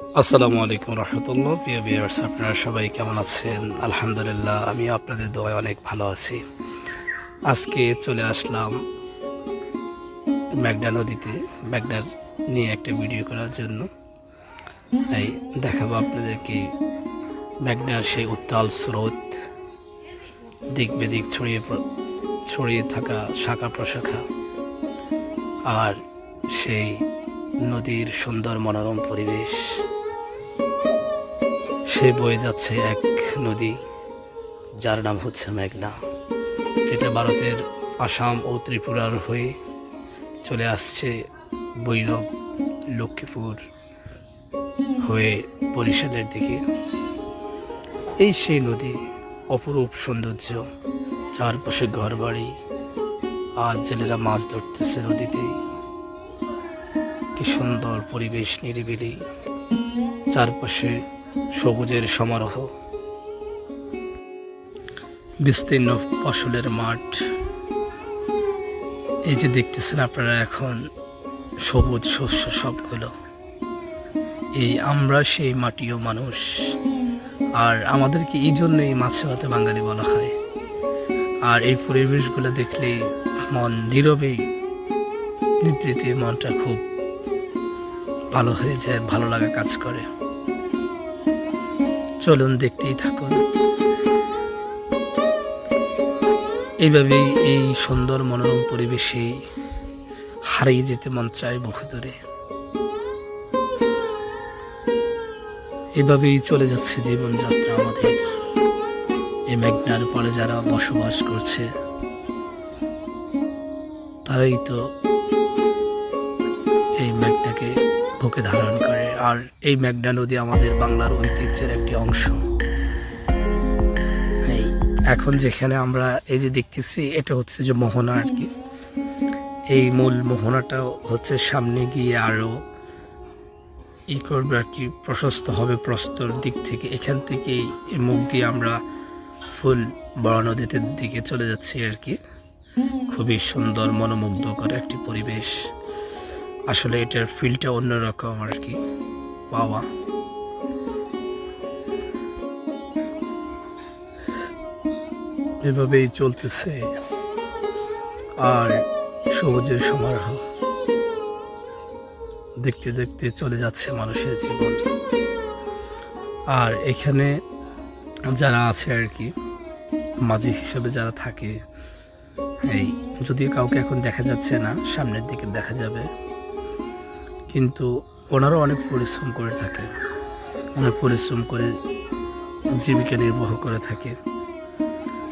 আসসালামু আলাইকুম রহমতুল্লাহ। প্রিয় বিয়ার্স আপনারা সবাই কেমন আছেন? আলহামদুলিল্লাহ আমি আপনাদের দোয়ায় অনেক ভালো আছি। আজকে চলে আসলাম ম্যাগডা নদীতে। ম্যাগডার নিয়ে একটা ভিডিও করার জন্য। এই দেখাবো আপনাদেরকে ম্যাগনার সেই উত্তাল স্রোত। দিক বেদিক ছড়িয়ে ছড়িয়ে থাকা শাখা প্রশাখা। আর সেই নদীর সুন্দর মনোরম পরিবেশ। সে বয়ে যাচ্ছে এক নদী, যার নাম হচ্ছে মেঘনা, যেটা ভারতের আসাম ও ত্রিপুরার হয়ে চলে আসছে বৈরব লক্ষ্মীপুর হয়ে বরিশালের দিকে। এই সেই নদী, অপরূপ সৌন্দর্য, চারপাশে ঘরবাড়ি, আর জেলেরা মাছ ধরতেছে নদীতেই কি সুন্দর পরিবেশ নিরিবিলি, চারপাশে সবুজের সমারোহ। বিস্তীর্ণ ফসলের মাঠ। এই যে দেখতেছেন আপনারা এখন, সবুজ শস্য সবগুলো। এই আমরা সেই মাটিও মানুষ। আর আমাদেরকে এই জন্যই মাছে ভাতে বাঙালি বলা হয়। আর এই পরিবেশগুলো দেখলে মন নীরবেই নিদ্রিতে মনটা খুব ভালো হয়ে যায়, ভালো লাগা কাজ করে। চলুন, দেখতেই থাকুন। এইভাবেই এই সুন্দর মনোরম পরিবেশে হারিয়ে যেতে মন চায় দূরে। এভাবেই চলে যাচ্ছে জীবনযাত্রা আমাদের। এই মেঘনার পরে যারা বসবাস করছে, তারাই তো এই বুকে ধারণ করে। আর এই মেঘনা নদী আমাদের বাংলার ঐতিহ্যের একটি অংশ। এই এখন যেখানে আমরা এই যে দেখতেছি, এটা হচ্ছে যে মোহনা আর কি। এই মূল মোহনাটা হচ্ছে সামনে গিয়ে আরও ই করবে আর কি, প্রশস্ত হবে প্রস্তর দিক থেকে। এখান থেকেই এই মুখ দিয়ে আমরা ফুল বড় নদীতে দিকে চলে যাচ্ছি আর কি। খুবই সুন্দর, মনোমুগ্ধকর একটি পরিবেশ। আসলে এটার ফিলটা অন্যরকম আর কি। পাওয়া এভাবেই চলতেছে আর সবুজের সমারোহ। দেখতে দেখতে চলে যাচ্ছে মানুষের জীবন। আর এখানে যারা আছে আর কি, মাঝি হিসেবে যারা থাকে, এই, যদিও কাউকে এখন দেখা যাচ্ছে না, সামনের দিকে দেখা যাবে। কিন্তু ওনারাও অনেক পরিশ্রম করে থাকে। অনেক পরিশ্রম করে জীবিকা নির্বাহ করে থাকে।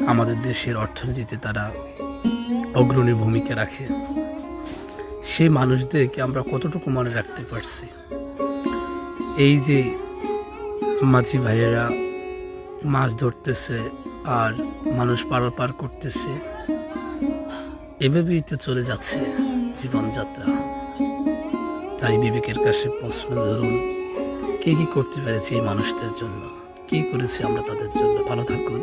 আমাদের দেশের অর্থনীতিতে তারা অগ্রণী ভূমিকা রাখে। সেই মানুষদেরকে আমরা কতটুকু মনে রাখতে পারছি? এই যে মাঝি ভাইয়েরা মাছ ধরতেছে আর মানুষ পারাপার করতেছে, এভাবেই তো চলে যাচ্ছে জীবনযাত্রা। তাই বিবেকের কাছে প্রশ্ন ধরুন, কে কি করতে পেরেছি এই মানুষদের জন্য? কি করেছি আমরা তাদের জন্য? ভালো থাকুন।